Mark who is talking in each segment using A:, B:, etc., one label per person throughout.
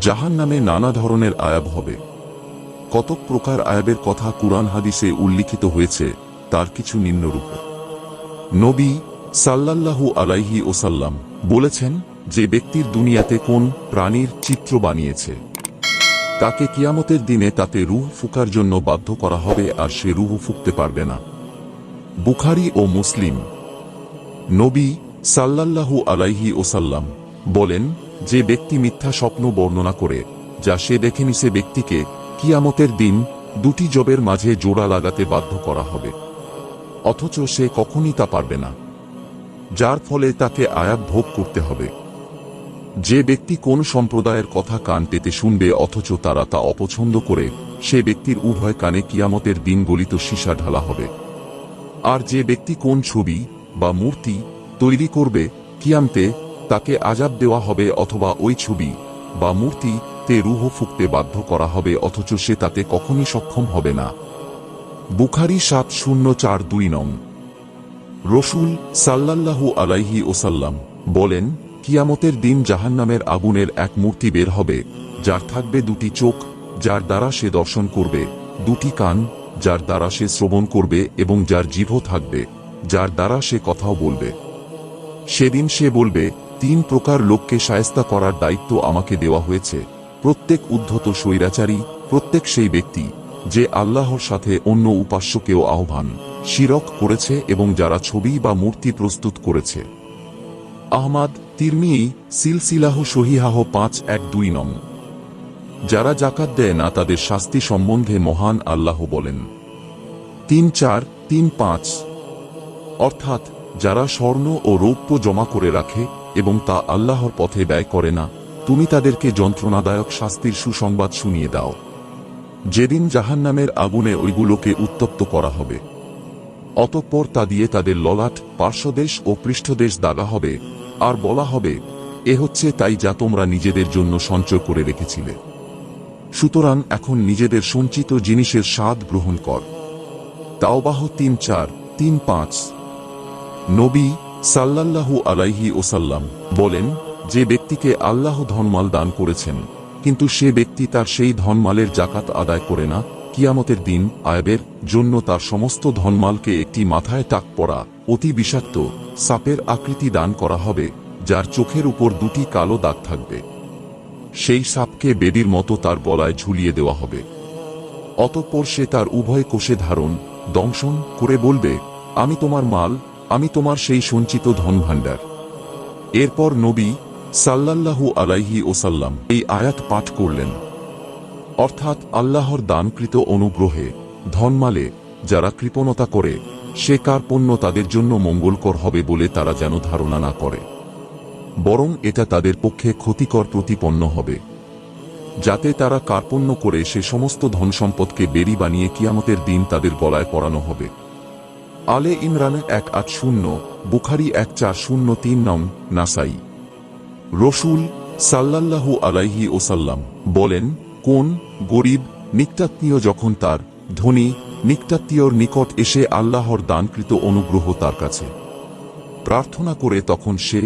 A: জাহান নামে নানা ধরনের আয়াব হবে। কতক প্রকার আয়াবের কথা কুরআন হাদিসে উল্লিখিত হয়েছে, তার কিছু নিম্নরূপ। নবী সাল্লাল্লাহু আলাইহি ওসাল্লাম বলেছেন যে ব্যক্তির দুনিয়াতে কোন প্রাণীর চিত্র বানিয়েছে। তাকে কিয়ামতের দিনে তাতে রুহ ফুকার জন্য বাধ্য করা হবে আর সে রুহ ফুকতে পারবে না। বুখারি ও মুসলিম। নবী সাল্লাল্লাহু আলাইহি ওসাল্লাম বলেন যে ব্যক্তি মিথ্যা স্বপ্ন বর্ণনা করে, যা সে দেখেনি সে ব্যক্তিকে কিয়ামতের দিন দুটি জবের মাঝে জোড়া লাগাতে বাধ্য করা হবে। অথচ সে কখনই তা পারবে না। যার ফলে তাকে আয়াব ভোগ করতে হবে। যে ব্যক্তি কোন সম্প্রদায়ের কথা কান পেতে শুনবে, অথচ তারা তা অপছন্দ করে, সে ব্যক্তির উভয় কানে কিয়ামতের দিন গলিত সীসা ঢালা হবে। আর যে ব্যক্তি কোন ছবি বা মূর্তি তৈরি করবে, কিয়ামতে তাকে আজাব দেওয়া হবে অথবা ওই ছবি বা মূর্তি তে রুহ ফুকতে বাধ্য করা হবে অথচ সে তাতে কখনই সক্ষম হবে না। বুখারি সাত শূন্য চার দুই নং। রসুল সাল্লাল্লাহু আলাইহি ওসাল্লাম বলেন, কিয়ামতের দিন জাহান্নামের আগুনের এক মূর্তি বের হবে, যার থাকবে দুটি চোখ, যার দ্বারা সে দর্শন করবে, দুটি কান, যার দ্বারা সে শ্রবণ করবে এবং যার জিভ থাকবে, যার দ্বারা সে কথাও বলবে। সেদিন সে বলবে তিন প্রকার লোককে সায়স্তা করার দায়িত্ব আমাকে দেওয়া হয়েছে। প্রত্যেক উদ্ধত স্বৈরাচারী, প্রত্যেক সেই ব্যক্তি, যে আল্লাহর সাথে অন্য উপাস্যকেও আহ্বান, শিরক করেছে এবং যারা ছবি বা মূর্তি প্রস্তুত করেছে। আহমাদ তিরমি সিলসিলাহ সহিহাহ পাঁচ, এক, দুই, নং। যারা জাকাত দেয় না তাদের শাস্তি সম্বন্ধে মহান আল্লাহ বলেন। তিন, চার, তিন, পাঁচ। অর্থাৎ যারা স্বর্ণ ও রৌপ্য জমা করে রাখে এবং তা আল্লাহর পথে ব্যয় করে না। তুমি তাদেরকে যন্ত্রণাদায়ক শাস্তির সুসংবাদ শুনিয়ে দাও। যেদিন জাহান্নামের আগুনে ওইগুলোকে উত্তপ্ত করা হবে। অতঃপর তা দিয়ে তাদের ললাট, পার্শ্বদেশ ও পৃষ্ঠদেশ দাগা হবে। আর বলা হবে, এ হচ্ছে তাই যা তোমরা নিজেদের জন্য সঞ্চয় করে রেখেছিলে। সুতরাং এখন নিজেদের সঞ্চিত জিনিসের স্বাদ গ্রহণ কর। তাওবাহ তিন চার, তিন পাঁচ। নবী সাল্লাল্লাহু আলাইহি ওসাল্লাম বলেন, যে ব্যক্তিকে আল্লাহ ধনমাল দান করেছেন, কিন্তু সে ব্যক্তি তার সেই ধনমালের জাকাত আদায় করে না, কিয়ামতের দিন আয়বের জন্য তার সমস্ত ধনমালকে একটি মাথায় টাক পড়া অতি বিষাক্ত সাপের আকৃতি দান করা হবে, যার চোখের উপর দুটি কালো দাগ থাকবে। সেই সাপকে বেদির মতো তার গলায় ঝুলিয়ে দেওয়া হবে। অতঃপর সে তার উভয় কোষে ধারণ, দংশন করে বলবে, আমি তোমার মাল আমি তোমার সেই সঞ্চিত ধনভাণ্ডার। এরপর নবী সাল্লাল্লাহু আলাইহি ওসাল্লাম এই আয়াত পাঠ করলেন। অর্থাৎ আল্লাহর দানকৃত অনুগ্রহে ধনমালে যারা কৃপণতা করে, সে কার্পণ্য তাদের জন্য মঙ্গলকর হবে বলে তারা যেন ধারণা না করে। বরং এটা তাদের পক্ষে ক্ষতিকর প্রতিপন্ন হবে। যাতে তারা কার্পণ্য করে সে সমস্ত ধন সম্পদকে বেরি বানিয়ে কিয়ামতের দিন তাদের গলায় পড়ানো হবে। আলে ইমরান এক আট শূন্য, বুখারি এক চার শূন্য তিন নং, নাসাই। রসুল সাল্লাল্লাহু আলাইহি ওসাল্লাম বলেন, কোন গরিব নিকটাত্মীয় যখন তার ধনী নিকটাত্মীয়র নিকট এসে আল্লাহর দানকৃত অনুগ্রহ তার কাছে প্রার্থনা করে তখন সে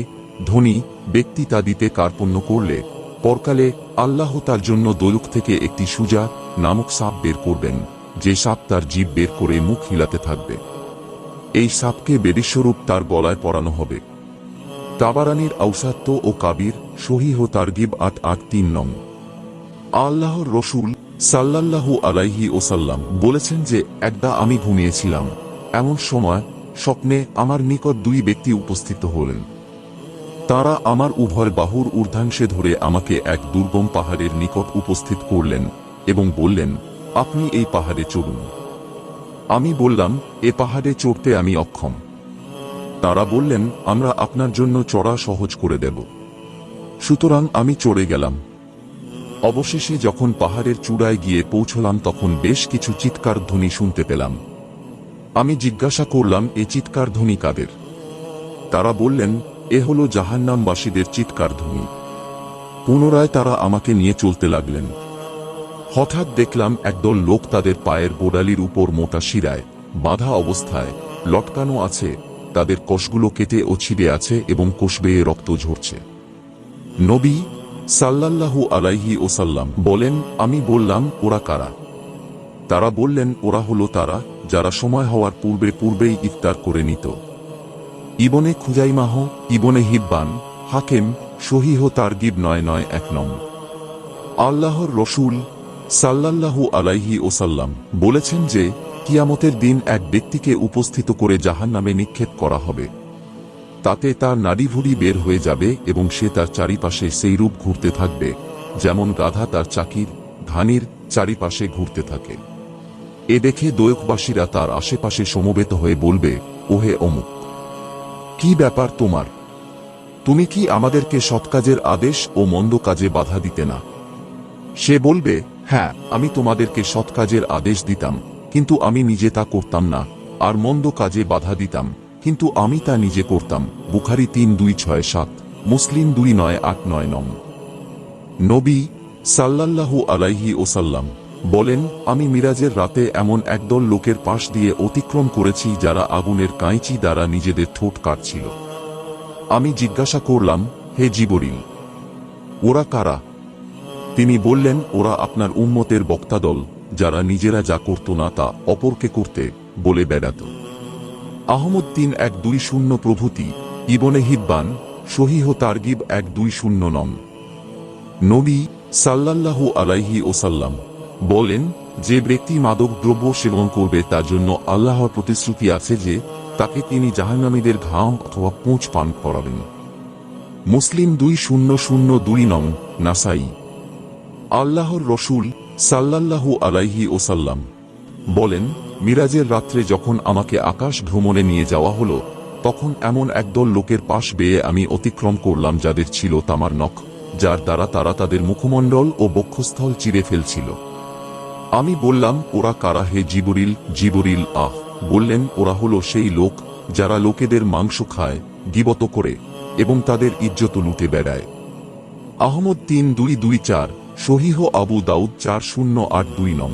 A: ধনী ব্যক্তি তা দিতে কার্পণ্য করলে, পরকালে আল্লাহ তার জন্য দোলুক থেকে একটি সুজা নামক সাপ বের করবেন, যে সাপ তার জীব বের করে মুখ হিলাতে থাকবে। এই সাপকে বেদিস্বরূপ তার গলায় পরানো হবে। তাবারানির ঔসাত্য ও কাবির, সহিহ তারগিব আট আট তিন নং। আল্লাহর রসুল সাল্লাল্লাহু আলাইহি ওসাল্লাম বলেছেন যে, একদা আমি ঘুমিয়েছিলাম। এমন সময় স্বপ্নে আমার নিকট দুই ব্যক্তি উপস্থিত হলেন। তারা আমার উভয় বাহুর ঊর্ধ্বাংশে ধরে আমাকে এক দুর্গম পাহাড়ের নিকট উপস্থিত করলেন এবং বললেন, আপনি এই পাহাড়ে চড়ুন আমি বললাম, এ পাহাড়ে চড়তে আমি অক্ষম। তারা বললেন, আমরা আপনার জন্য চড়া সহজ করে দেব। সুতরাং আমি চড়ে গেলাম। অবশেষে যখন পাহাড়ের চূড়ায় গিয়ে পৌঁছলাম, তখন বেশ কিছু চিৎকার ধ্বনি শুনতে পেলাম। আমি জিজ্ঞাসা করলাম, এ চিৎকার ধ্বনি কাদের? তারা বললেন, এ হল জাহান্নামবাসীদের চিৎকার ধ্বনি। পুনরায় তারা আমাকে নিয়ে চলতে লাগলেন। হঠাৎ দেখলাম একদল লোক তাদের পায়ের বোডালির উপর মোটা শিরায়, বাঁধা অবস্থায়, লটকানো আছে, তাদের কোষগুলো কেটে ও ছিঁড়ে আছে এবং কোষ বেয়ে রক্ত ঝরছে। নবী সাল্লাল্লাহু আলাইহি ওসাল্লাম বলেন, আমি বললাম, ওরা কারা? তারা বললেন, ওরা হলো তারা, যারা সময় হওয়ার পূর্বে পূর্বেই ইফতার করে নিত। ইবনে খুজাইমাহ, ইবনে হিব্বান, হাকেম, সহিহ তারগিব নয় নয় এক নম আল্লাহর রসুল সাল্লাল্লাহু আলাইহি ওসাল্লাম বলেছেন যে, কিয়ামতের দিন এক ব্যক্তিকে উপস্থিত করে জাহান নামে নিক্ষেপ করা হবে। তাতে তার নাড়িভুড়ি বের হয়ে যাবে এবং সে তার চারিপাশে সেই রূপ ঘুরতে থাকবে, যেমন গাধা তার চাকির, ধানির চারিপাশে ঘুরতে থাকে। এ দেখে দোয়কবাসীরা তার আশেপাশে সমবেত হয়ে বলবে, ওহে অমুক, কি ব্যাপার তোমার? তুমি কি আমাদেরকে সৎকাজের আদেশ ও মন্দ কাজে বাধা দিতে না? সে বলবে হ্যাঁ আমি তোমাদেরকে সৎ কাজের আদেশ দিতাম, কিন্তু আমি নিজে তা করতাম না, আর মন্দ কাজে বাধা দিতাম, কিন্তু আমি তা নিজে করতাম, বুখারি তিন দুই ছয় সাত, মুসলিম দুই নয় আট নয় নম নবী সাল্লাল্লাহু আলাইহি ওসাল্লাম বলেন, আমি মিরাজের রাতে এমন একদল লোকের পাশ দিয়ে অতিক্রম করেছি যারা আগুনের কাঁইচি দ্বারা নিজেদের ঠোঁট কাটছিল। আমি জিজ্ঞাসা করলাম, হে জিবরিল, ওরা কারা? তিনি বললেন, ওরা আপনার উম্মতের বক্তাদল, যারা নিজেরা যা করত না তা অপরকে করতে বলে বেড়াত। আহমদ তিন এক দুই শূন্য প্রভৃতি, ইবনে হিব্বান, সহিহ তারগিব এক দুই শূন্য নম নবী সাল্লাল্লাহু আলাইহি ওসাল্লাম বলেন, যে ব্যক্তি মাদক দ্রব্য সেবন করবে, তার জন্য আল্লাহর প্রতিশ্রুতি আছে যে, তাকে তিনি জাহান্নামীদের ঘাম অথবা পুঁচ পান করাবেন। মুসলিম দুই শূন্য শূন্য দুই নং, নাসাই। আল্লাহর রসুল সাল্লাল্লাহু আলাইহি ওসাল্লাম বলেন, মিরাজের রাত্রে যখন আমাকে আকাশ ভ্রমণে নিয়ে যাওয়া হলো, তখন এমন একদল লোকের পাশ বেয়ে আমি অতিক্রম করলাম যাদের ছিল তামার নখ, যার দ্বারা তারা তাদের মুখমণ্ডল ও বক্ষস্থল চিরে ফেলছিল। আমি বললাম, ওরা কারা হে জিবরিল? জিবরিল, আহ! বললেন, ওরা হলো সেই লোক যারা লোকেদের মাংস খায়, গিবত করে এবং তাদের ইজ্জত লুটে বেড়ায়। আহমদ তিন দুই দুই চার সহিহ আবু দাউদ চার শূন্য আট দুই নং।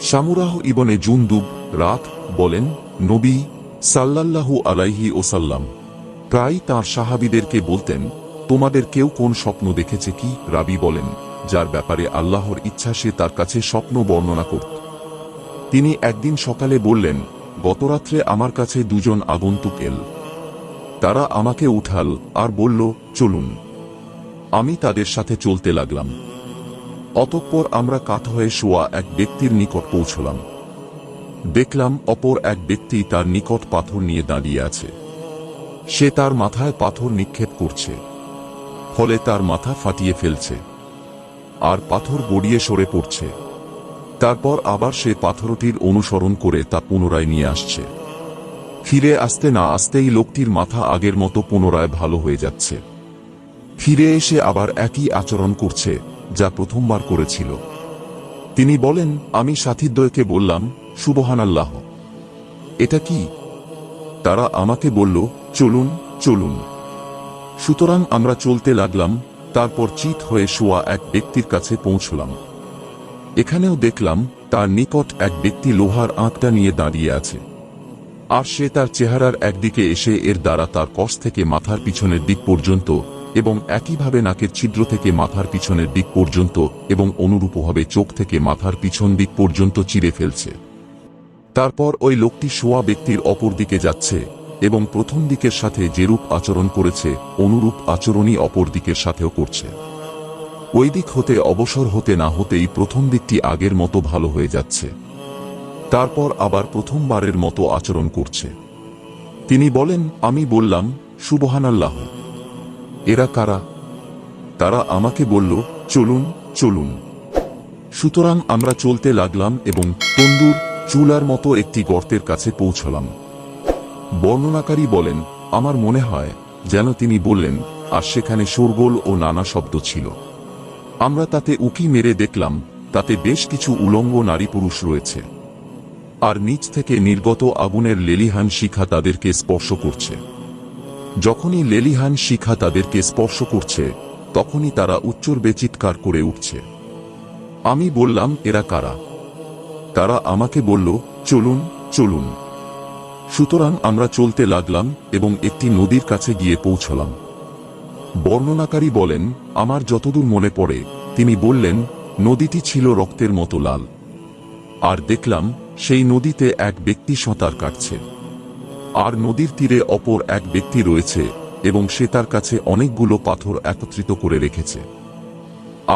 A: সামুরাহ ইবনে জুনদুব রাত বলেন, নবী সাল্লাল্লাহু আলাইহি ওসাল্লাম প্রায় তাঁর সাহাবিদেরকে বলতেন, তোমাদের কেউ কোন স্বপ্ন দেখেছে কি? রাবি বলেন, যার ব্যাপারে আল্লাহর ইচ্ছা সে তার কাছে স্বপ্ন বর্ণনা করত তিনি একদিন সকালে বললেন, গতরাত্রে আমার কাছে দুজন আগন্তুক এল। তারা আমাকে উঠাল আর বলল, চলুন আমি তাদের সাথে চলতে লাগলাম। অতঃপর আমরা কাত হয়ে শোয়া এক ব্যক্তির নিকট পৌঁছলাম। দেখলাম অপর এক ব্যক্তি তার নিকট পাথর নিয়ে দাঁড়িয়ে আছে। সে তার মাথায় পাথর নিক্ষেপ করছে। ফলে তার মাথা ফাটিয়ে ফেলছে। আর পাথর গড়িয়ে সরে পড়ছে। তারপর আবার সে পাথরটির অনুসরণ করে তা পুনরায় নিয়ে আসছে। ফিরে আসতে না আসতেই লোকটির মাথা আগের মতো পুনরায় ভালো হয়ে যাচ্ছে। ফিরে এসে আবার একই আচরণ করছে, যা প্রথমবার করেছিল। তিনি বলেন, আমি সাথীদ্বয়কে বললাম সুবহান আল্লাহ এটা কি? তারা আমাকে বলল, চলুন চলুন সুতরাং আমরা চলতে লাগলাম, তারপর চিত হয়ে শোয়া এক ব্যক্তির কাছে পৌঁছলাম। এখানেও দেখলাম, তার নিকট এক ব্যক্তি লোহার আঁকটা নিয়ে দাঁড়িয়ে আছে। আর সে তার চেহারার একদিকে এসে এর দ্বারা তার কষ থেকে মাথার পিছনের দিক পর্যন্ত এবং একইভাবে নাকের ছিদ্র থেকে মাথার পিছনের দিক পর্যন্ত এবং অনুরূপভাবে চোখ থেকে মাথার পিছন দিক পর্যন্ত চিরে ফেলছে। তারপর ওই লোকটি শোয়া ব্যক্তির অপর দিকে যাচ্ছে এবং প্রথম দিকের সাথে যেরূপ আচরণ করেছে, অনুরূপ আচরণই অপর দিকের সাথেও করছে। ওই দিক হতে অবসর হতে না হতেই প্রথম দিকটি আগের মতো ভালো হয়ে যাচ্ছে। তারপর আবার প্রথমবারের মতো আচরণ করছে। তিনি বলেন, আমি বললাম, সুবহানাল্লাহ। এরা কারা? তারা আমাকে বলল, চলুন চলুন। সুতরাং আমরা চলতে লাগলাম এবং তন্দুর চুলার মতো একটি গর্তের কাছে পৌঁছলাম। বর্ণনাকারী বলেন, আমার মনে হয় যেন তিনি বললেন, আর সেখানে শোরগোল ও নানা শব্দ ছিল। আমরা তাতে উকি মেরে দেখলাম, তাতে বেশ কিছু উলঙ্গ নারী পুরুষ রয়েছে। আর নিচ থেকে নির্গত আগুনের লেলিহান শিখা তাদেরকে স্পর্শ করছে। যখনই লেলিহান শিখা তাদেরকে স্পর্শ করছে, তখনই তারা উচ্চর বেচিৎকার করে উঠছে। আমি বললাম, এরা কারা? তারা আমাকে বলল, চলুন চলুন। সুতরাং আমরা চলতে লাগলাম এবং একটি নদীর কাছে গিয়ে পৌঁছলাম। বর্ণনাকারী বলেন, আমার যতদূর মনে পড়ে, তিনি বললেন, নদীটি ছিল রক্তের মতো লাল। আর দেখলাম, সেই নদীতে এক ব্যক্তি সাঁতার কাটছে। আর নদীর তীরে অপর এক ব্যক্তি রয়েছে, এবং সে তার কাছে অনেকগুলো পাথর একত্রিত করে রেখেছে।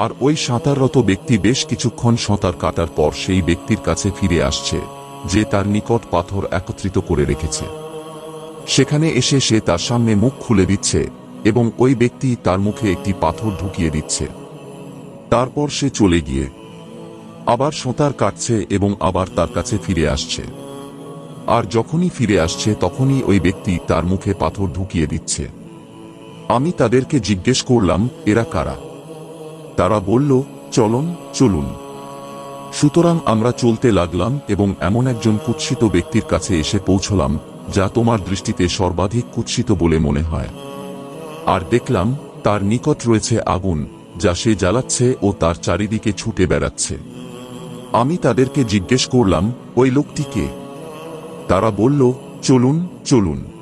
A: আর ওই সাঁতাররত ব্যক্তি বেশ কিছুক্ষণ সাঁতার কাটার পর সেই ব্যক্তির কাছে ফিরে আসছে, যে তার নিকট পাথর একত্রিত করে রেখেছে। সেখানে এসে সে তার সামনে মুখ খুলে দিচ্ছে, এবং ওই ব্যক্তি তার মুখে একটি পাথর ঢুকিয়ে দিচ্ছে। তারপর সে চলে গিয়ে আবার সাঁতার কাটছে এবং আবার তার কাছে ফিরে আসছে। আর যখনই ফিরে আসছে তখনই ওই ব্যক্তি তার মুখে পাথর ঢুকিয়ে দিচ্ছে। আমি তাদেরকে জিজ্ঞেস করলাম, এরা কারা? তারা বলল, চলন, চলুন। সুতরাং আমরা চলতে লাগলাম এবং এমন একজন কুৎসিত ব্যক্তির কাছে এসে পৌঁছলাম, যা তোমার দৃষ্টিতে সর্বাধিক কুৎসিত বলে মনে হয়। আর দেখলাম, তার নিকট রয়েছে আগুন, যা সে জ্বালাচ্ছে ও তার চারিদিকে ছুটে বেড়াচ্ছে। আমি তাদেরকে জিজ্ঞেস করলাম, ওই লোকটি কে? তারা বলল চলুন চলুন।